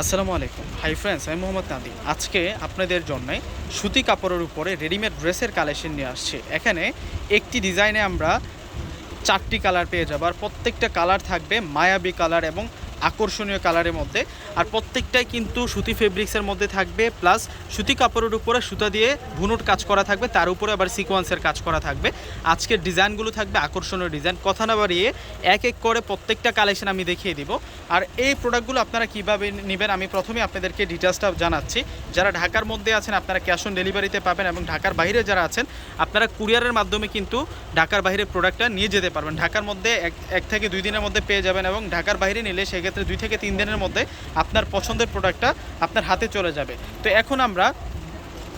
আসসালামু আলাইকুম। Hi friends আমি মোহাম্মদ নাদিম আজকে আপনাদের জন্য সুতি কাপড়ের উপরে রেডিমেড ড্রেসের কালেকশন নিয়ে আসছি। এখানে একটি ডিজাইনে আমরা চারটি কালার পেয়ে যাব আর প্রত্যেকটা কালার থাকবে মায়াবী কালার এবং আকর্ষণীয় কালারের মধ্যে। আর প্রত্যেকটাই কিন্তু সুতি ফেব্রিক্সের মধ্যে থাকবে প্লাস সুতি কাপড়ের উপরে সুতা দিয়ে ভুনুট কাজ করা থাকবে, তার উপরে আবার সিকোয়েন্সের কাজ করা থাকবে। আজকের ডিজাইনগুলো থাকবে, আকর্ষণীয় ডিজাইন। কথা না বাড়িয়ে এক এক করে প্রত্যেকটা কালেকশন আমি দেখিয়ে দিব। আর এই প্রোডাক্টগুলো আপনারা কীভাবে নেবেন, আমি প্রথমে আপনাদেরকে ডিটেলসটা জানাচ্ছি। যারা ঢাকার মধ্যে আছেন, আপনারা ক্যাশ অন ডেলিভারিতে পাবেন এবং ঢাকার বাইরে যারা আছেন, আপনারা কুরিয়ারের মাধ্যমে কিন্তু ঢাকার বাইরে প্রোডাক্টটা নিয়ে যেতে পারবেন। ঢাকার মধ্যে এক এক থেকে দুই দিনের মধ্যে পেয়ে যাবেন এবং ঢাকার বাইরে নিলে সেক্ষেত্রে দুই থেকে তিন দিনের মধ্যে আপনার পছন্দের প্রোডাক্টটা আপনার হাতে চলে যাবে। তো এখন আমরা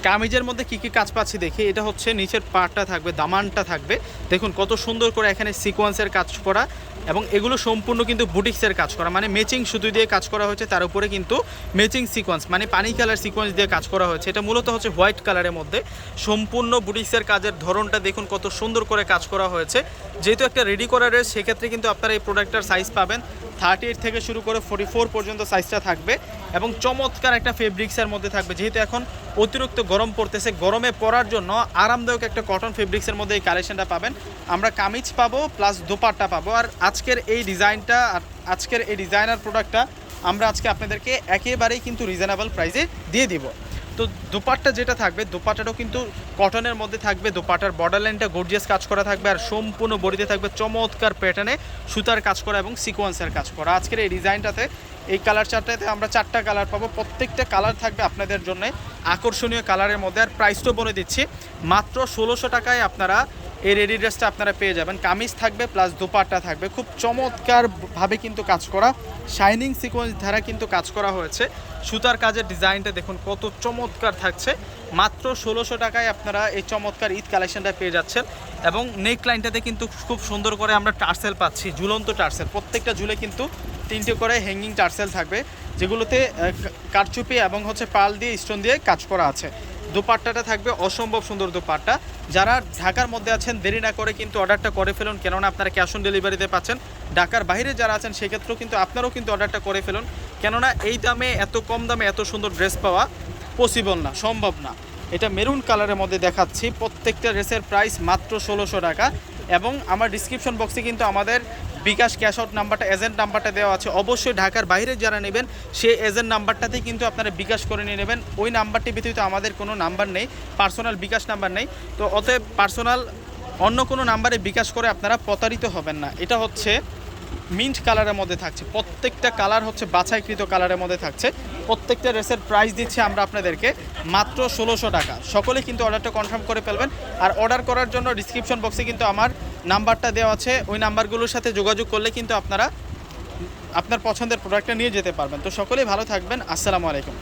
কামিজের মধ্যে কি কি কাজ পাচ্ছি দেখি। এটা হচ্ছে নিচের পাটটা থাকবে, দামানটা থাকবে। দেখুন কত সুন্দর করে এখানে সিকোয়েন্সের কাজ করা এবং এগুলো সম্পূর্ণ কিন্তু বুটিক্সের কাজ করা। মানে ম্যাচিং সুতো দিয়ে কাজ করা হয়েছে, তার উপরে কিন্তু ম্যাচিং সিকোয়েন্স মানে পানি কালার সিকোয়েন্স দিয়ে কাজ করা হয়েছে। এটা মূলত হচ্ছে হোয়াইট কালারের মধ্যে। সম্পূর্ণ বুটিক্সের কাজের ধরনটা দেখুন কত সুন্দর করে কাজ করা হয়েছে। যেহেতু একটা রেডি করা ড্রেস সেক্ষেত্রে কিন্তু আপনারা এই প্রোডাক্টটার সাইজ পাবেন। থার্টি এইট থেকে শুরু করে ফোর্টি ফোর পর্যন্ত সাইজটা থাকবে এবং চমৎকার একটা ফেব্রিক্সের মধ্যে থাকবে। যেহেতু এখন অতিরিক্ত গরম পড়তেছে। গরমে পরার জন্য আরামদায়ক একটা কটন ফেব্রিক্সের মধ্যে এই কালেকশনটা পাবেন। আমরা কামিজ পাবো প্লাস দোপাট্টা পাবো। আর আজকের এই ডিজাইনটা আর আজকের এই ডিজাইনার প্রোডাক্টটা আমরা আজকে আপনাদেরকে একেবারেই কিন্তু রিজনেবল প্রাইসে দিয়ে দিব। তো দোপাট্টা যেটা থাকবে, দোপাট্টাটাও কিন্তু কটনের মধ্যে থাকবে। দোপাটার বর্ডার লাইনটা গর্জিয়াস কাজ করা থাকবে। আর সম্পূর্ণ বডিতে থাকবে চমৎকার প্যাটার্নে সুতার কাজ করা এবং সিকোয়েন্সের কাজ করা। আজকের এই ডিজাইনটাতে এই কালার চারটাতে আমরা চারটা কালার পাবো। প্রত্যেকটা কালার থাকবে আপনাদের জন্য। আকর্ষণীয় কালারের মধ্যে আর প্রাইসটাও বলে দিচ্ছি। মাত্র ষোলোশো টাকায় আপনারা এই রেডি ড্রেসটা আপনারা পেয়ে যাবেন। কামিজ থাকবে প্লাস দোপাট্টা থাকবে। খুব চমৎকারভাবে কিন্তু কাজ করা। শাইনিং সিকোয়েন্স ধারা কিন্তু কাজ করা হয়েছে। সুতার কাজের ডিজাইনটা দেখুন, কত চমৎকার থাকছে। মাত্র ষোলোশো টাকায় আপনারা এই চমৎকার ঈদ কালেকশনটা পেয়ে যাচ্ছেন। এবং নেক লাইনটাতে কিন্তু খুব সুন্দর করে আমরা টার্সেল পাচ্ছি, ঝুলন্ত টার্সেল। প্রত্যেকটা ঝুলে কিন্তু তিনটে করে হ্যাঙ্গিং টার্সেল থাকবে। যেগুলোতে কারচুপি এবং হচ্ছে পাল দিয়ে, স্টোন দিয়ে কাজ করা আছে। দোপাট্টাটা থাকবে অসম্ভব সুন্দর দোপাট্টা। যারা ঢাকার মধ্যে আছেন, দেরি না করে কিন্তু অর্ডারটা করে ফেলুন। কেননা আপনারা ক্যাশ অন ডেলিভারিতে পাচ্ছেন। ঢাকার বাইরে যারা আছেন, সেক্ষেত্রেও কিন্তু আপনারাও কিন্তু অর্ডারটা করে ফেলুন। কেননা এই দামে, এত কম দামে এত সুন্দর ড্রেস পাওয়া পসিবল না, সম্ভব না। এটা মেরুন কালারের মধ্যে দেখাচ্ছি। প্রত্যেকটা ড্রেসের প্রাইস মাত্র ষোলোশো টাকা। এবং আমার ডিসক্রিপশন বক্সে কিন্তু আমাদের বিকাশ ক্যাশ আউট নাম্বারটা এজেন্ট নাম্বারটা দেওয়া আছে। অবশ্যই ঢাকার বাইরে যারা নেবেন, সেই এজেন্ট নাম্বারটাতেই কিন্তু আপনারা বিকাশ করে নিয়ে নেবেন। ওই নাম্বারটি ব্যতীত আমাদের কোনো নাম্বার নেই পার্সোনাল বিকাশ নাম্বার নেই। তো অতএব পার্সোনাল অন্য কোনো নাম্বারে বিকাশ করে আপনারা প্রতারিত হবেন না। এটা হচ্ছে মিন্ট কালারের মধ্যে থাকছে। প্রত্যেকটা কালার হচ্ছে বাছাইকৃত কালারের মধ্যে থাকছে। প্রত্যেকটা রেসের প্রাইস দিচ্ছি আমরা আপনাদেরকে, মাত্র ষোলোশো টাকা। সকলে কিন্তু অর্ডারটা কনফার্ম করে ফেলবেন। আর অর্ডার করার জন্য ডিসক্রিপশন বক্সে কিন্তু আমার নাম্বারটা দেওয়া আছে। ওই নাম্বারগুলোর সাথে যোগাযোগ করলে কিন্তু আপনারা আপনার পছন্দের প্রোডাক্টটা নিয়ে যেতে পারবেন। তো সকলেই ভালো থাকবেন। আসসালামু আলাইকুম।